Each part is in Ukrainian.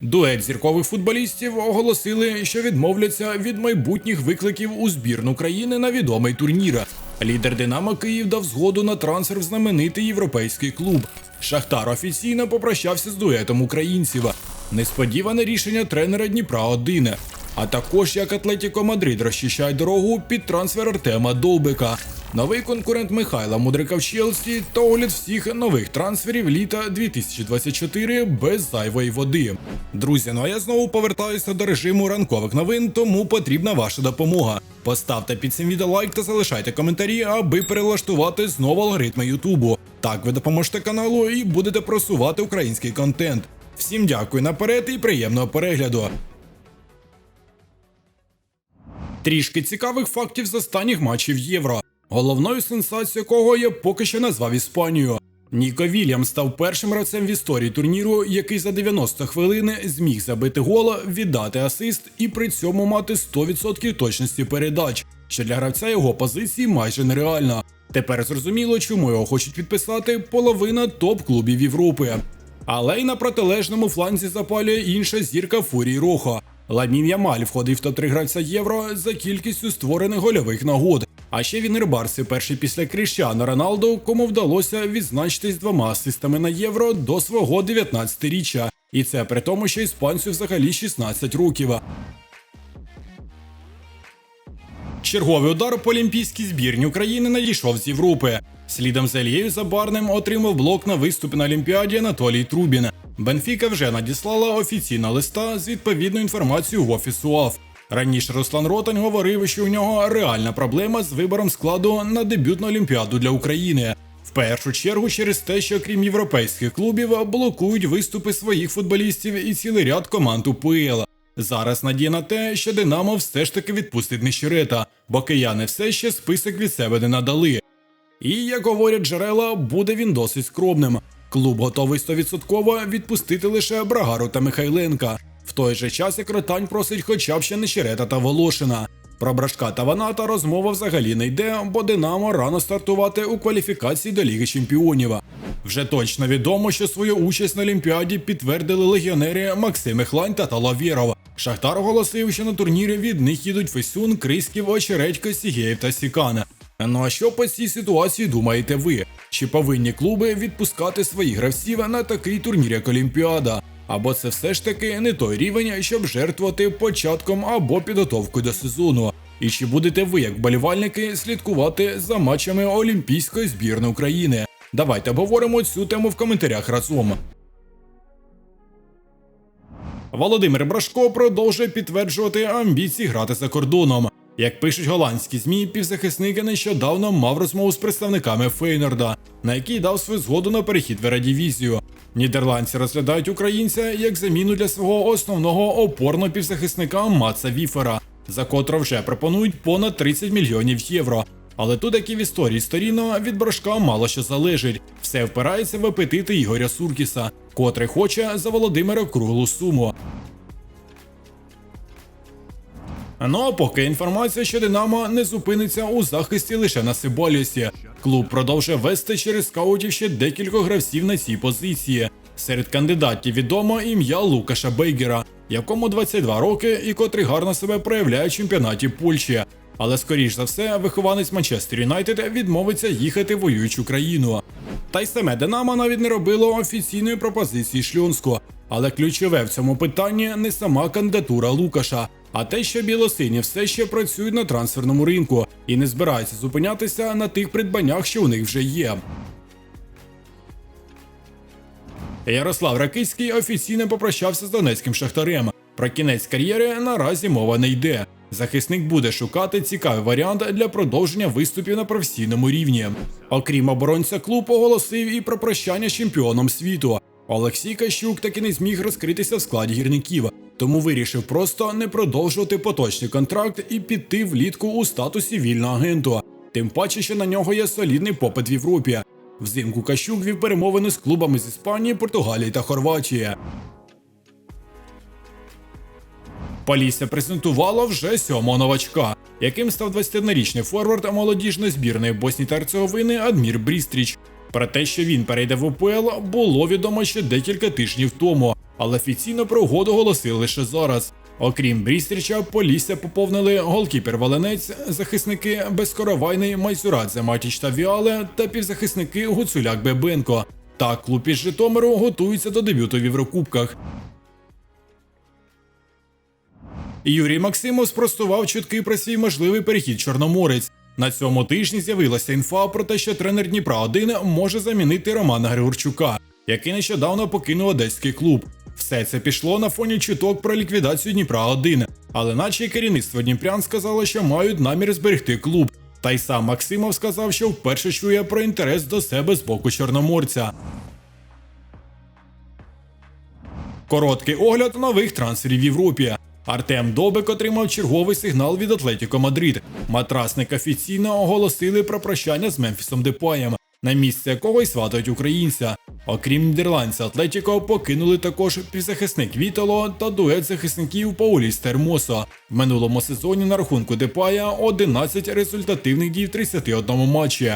Дует зіркових футболістів оголосили, що відмовляться від майбутніх викликів у збірну країни на відомий турнір. Лідер Динамо Київ дав згоду на трансфер в знаменитий європейський клуб. Шахтар офіційно попрощався з дуетом українців. Несподіване рішення тренера Дніпра 1 а також як Атлетіко Мадрид розчищає дорогу під трансфер Артема Довбика. Новий конкурент Михайла Мудрика в Челсі та огляд всіх нових трансферів літа 2024 без зайвої води. Друзі, ну а я знову повертаюся до режиму ранкових новин, тому потрібна ваша допомога. Поставте під цим відео лайк та залишайте коментарі, аби перелаштувати знову алгоритми Ютубу. Так ви допоможете каналу і будете просувати український контент. Всім дякую наперед і приємного перегляду. Трішки цікавих фактів з останніх матчів Євро. Головною сенсацією якого я поки що назвав Іспанію. Ніко Вільям став першим гравцем в історії турніру, який за 90 хвилин зміг забити гол, віддати асист і при цьому мати 100% точності передач, що для гравця його позиції майже нереально. Тепер зрозуміло, чому його хочуть підписати половина топ-клубів Європи. Але й на протилежному фланзі запалює інша зірка Фурій Рохо. Ламін Ямаль входив в топ-3 гравця євро за кількістю створених гольових нагод. А ще він Рибарси перший після Кріщано Роналду, кому вдалося відзначитись двома асистами на євро до свого 19-річчя. І це при тому, що іспанцю взагалі 16 років. Черговий удар по олімпійській збірні України надійшов з Європи. Слідом за Ільєю Забарним отримав блок на виступ на Олімпіаді Анатолій Трубін. Бенфіка вже надіслала офіційного листа з відповідною інформацією в офіс УАФ. Раніше Руслан Ротань говорив, що у нього реальна проблема з вибором складу на дебютну Олімпіаду для України. В першу чергу через те, що крім європейських клубів блокують виступи своїх футболістів і цілий ряд команд УПЛ. Зараз надія на те, що Динамо все ж таки відпустить Нещерета, бо кияни все ще список від себе не надали. І, як говорять джерела, буде він досить скромним. Клуб готовий 100% відпустити лише Брагару та Михайленка. В той же час, як Ротань просить хоча б ще Нещерета та Волошина. Про Брашка та Ваната розмова взагалі не йде, бо Динамо рано стартувати у кваліфікації до Ліги Чемпіонів. Вже точно відомо, що свою участь на Олімпіаді підтвердили легіонери Максим Хлань та Талавєров. Шахтар оголосив, що на турнірі від них їдуть Фесюн, Криськів, Очередько, Сігєєв та Сікан. Ну а що по цій ситуації думаєте ви? Чи повинні клуби відпускати своїх гравців на такий турнір, як Олімпіада? Або це все ж таки не той рівень, щоб жертвувати початком або підготовкою до сезону? І чи будете ви, як вболівальники, слідкувати за матчами Олімпійської збірної України? Давайте обговоримо цю тему в коментарях разом. Володимир Брашко продовжує підтверджувати амбіції грати за кордоном. Як пишуть голландські змі, півзахисник нещодавно мав розмову з представниками Фейнорда, на який дав свою згоду на перехід в Ерадівізію. Нідерландці розглядають українця як заміну для свого основного опорного півзахисника Маца Віфера, за котро вже пропонують понад 30 мільйонів євро. Але тут, як і в історії сторіно, від Брашка мало що залежить. Все впирається в апетити Ігоря Суркіса, котрий хоче за Володимира круглу суму. Ну а поки інформація, що Динамо не зупиниться у захисті лише на Сиболісі. Клуб продовжує вести через скаутів ще декількох гравців на цій позиції. Серед кандидатів відомо ім'я Лукаша Бейгера, якому 22 роки і котрий гарно себе проявляє в чемпіонаті Польщі. Але скоріш за все, вихованець Манчестер Юнайтед відмовиться їхати в воюючу країну. Та й саме Динамо навіть не робило офіційної пропозиції шльонську. Але ключове в цьому питанні не сама кандидатура Лукаша, а те, що білосині все ще працюють на трансферному ринку і не збираються зупинятися на тих придбаннях, що у них вже є. Ярослав Ракицький офіційно попрощався з донецьким шахтарем. Про кінець кар'єри наразі мова не йде. Захисник буде шукати цікавий варіант для продовження виступів на професійному рівні. Окрім оборонця, клуб оголосив і про прощання з чемпіоном світу. Олексій Кащук таки не зміг розкритися в складі гірників, тому вирішив просто не продовжувати поточний контракт і піти влітку у статусі вільного агенту. Тим паче, що на нього є солідний попит в Європі. Взимку Кащук вів перемовини з клубами з Іспанії, Португалії та Хорватії. Полісся презентувало вже сьомого новачка, яким став 21-річний форвард молодіжної збірної Боснії та Герцеговини Адмір Брістріч. Про те, що він перейде в УПЛ, було відомо ще декілька тижнів тому. але офіційно про угоду оголосили лише зараз. Окрім Брістріча, Полісся поповнили голкіпер Валенець, захисники Безкоровайний, Майсурадзе, Матіч та Віале та півзахисники Гуцуляк Бебенко. Так, клуб із Житомиру готується до дебюту в Єврокубках. Юрій Максимов спростував чутки про свій можливий перехід Чорноморець. На цьому тижні з'явилася інфа про те, що тренер Дніпра 1 може замінити Романа Григорчука, який нещодавно покинув одеський клуб. Все це пішло на фоні чуток про ліквідацію Дніпра 1 але наче керівництво Дніпрян сказало, що мають намір зберегти клуб. Та й сам Максимов сказав, що вперше чує про інтерес до себе з боку Чорноморця. Короткий огляд нових трансферів в Європі. Артем Добик отримав черговий сигнал від Атлетіко Мадрид. Матрасник офіційно оголосили про прощання з Мемфісом Депаєм, на місце якого й сватають українця. Окрім нідерландця Атлетіко, покинули також півзахисник Вітало та дует захисників Пауліс Термосо. В минулому сезоні на рахунку Депая 11 результативних дій в 31 матчі.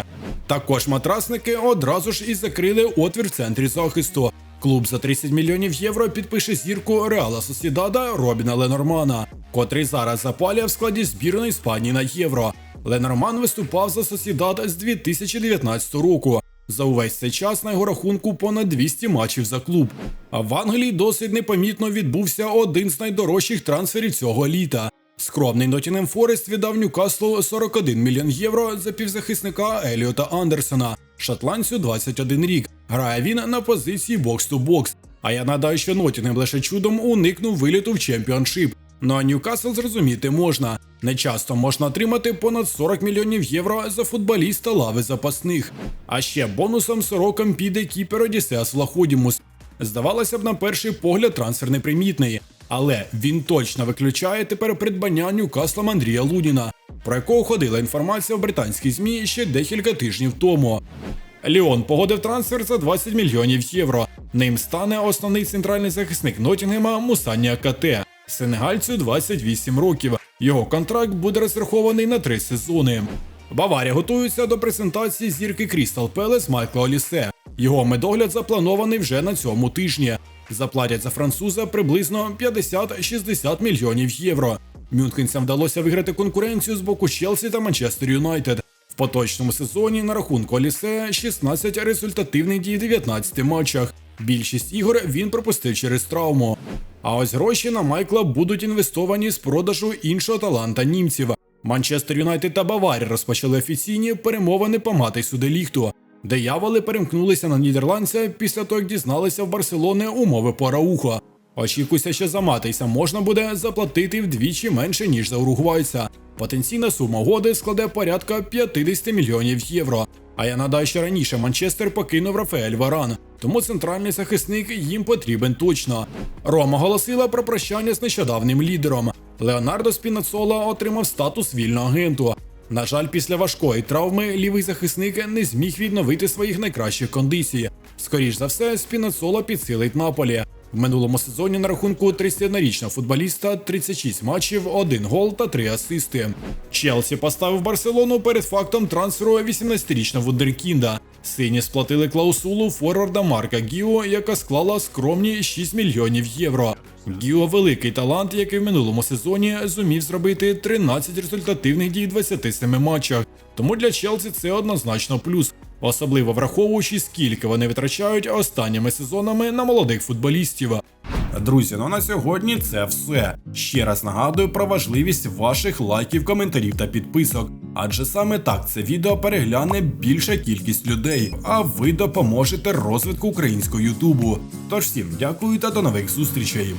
Також матрасники одразу ж і закрили отвір в центрі захисту. Клуб за 30 мільйонів євро підпише зірку Реала Сосідада Робіна Ленормана, котрий зараз запалює в складі збірної Іспанії на євро. Ленорман виступав за Сосідад з 2019 року. За увесь цей час на його рахунку понад 200 матчів за клуб. А в Англії досить непомітно відбувся один з найдорожчих трансферів цього літа. Скромний Нотінем Форест віддав Ньюкаслу 41 мільйон євро за півзахисника Еліота Андерсона. Шотландцю 21 рік. Грає він на позиції бокс-ту-бокс. А я нагадаю, що Нотінем лише чудом уникнув виліту в чемпіоншип. Ну а Ньюкасл зрозуміти можна. Не часто можна отримати понад 40 мільйонів євро за футболіста лави запасних. А ще бонусом сорокам піде кіпер Одіссеас Влаходімус. Здавалося б, на перший погляд трансфер непримітний, але він точно виключає тепер придбання Ньюкаслом Андрія Луніна, про якого ходила інформація в британській ЗМІ ще декілька тижнів тому. Ліон погодив трансфер за 20 мільйонів євро. Ним стане основний центральний захисник Нотінгема Мусані КТ. Сенегальцю 28 років. Його контракт буде розрахований на три сезони. Баварія готується до презентації зірки Крістал Пелес Майкла Олісе. Його медогляд запланований вже на цьому тижні. Заплатять за француза приблизно 50-60 мільйонів євро. Мюнхенцям вдалося виграти конкуренцію з боку Челсі та Манчестер Юнайтед. В поточному сезоні на рахунку Олісе 16 результативних дій в 19 матчах. Більшість ігор він пропустив через травму. А ось гроші на Майкла будуть інвестовані з продажу іншого таланта німців. Манчестер Юнайтед та Баварія розпочали офіційні перемовини по Матейсу Деліхту. Дияволи перемкнулися на нідерландця після того, як дізналися в Барселони умови по Очікується, що за Матейса можна буде заплатити вдвічі менше, ніж за уругвайця. Потенційна сума угоди складе порядка 50 мільйонів євро. А я нагадаю, що раніше Манчестер покинув Рафаель Варан, тому центральний захисник їм потрібен точно. Рома оголосила про прощання з нещодавнім лідером. Леонардо Спінацола отримав статус вільного агенту. На жаль, після важкої травми лівий захисник не зміг відновити своїх найкращих кондицій. Скоріш за все, Спінацола підсилить Наполі. В минулому сезоні на рахунку 31-річного футболіста 36 матчів, 1 гол та 3 асисти. Челсі поставив Барселону перед фактом трансферу 18-річного Вундеркінда. Сині сплатили клаусулу форварда Марка Гіо, яка склала скромні 6 мільйонів євро. Гіо великий талант, який в минулому сезоні зумів зробити 13 результативних дій в 27 матчах. Тому для Челсі це однозначно плюс, особливо враховуючи, скільки вони витрачають останніми сезонами на молодих футболістів. Друзі, ну на сьогодні це все. Ще раз нагадую про важливість ваших лайків, коментарів та підписок. Адже саме так це відео перегляне більша кількість людей, а ви допоможете розвитку українського Ютубу. Тож всім дякую та до нових зустрічей.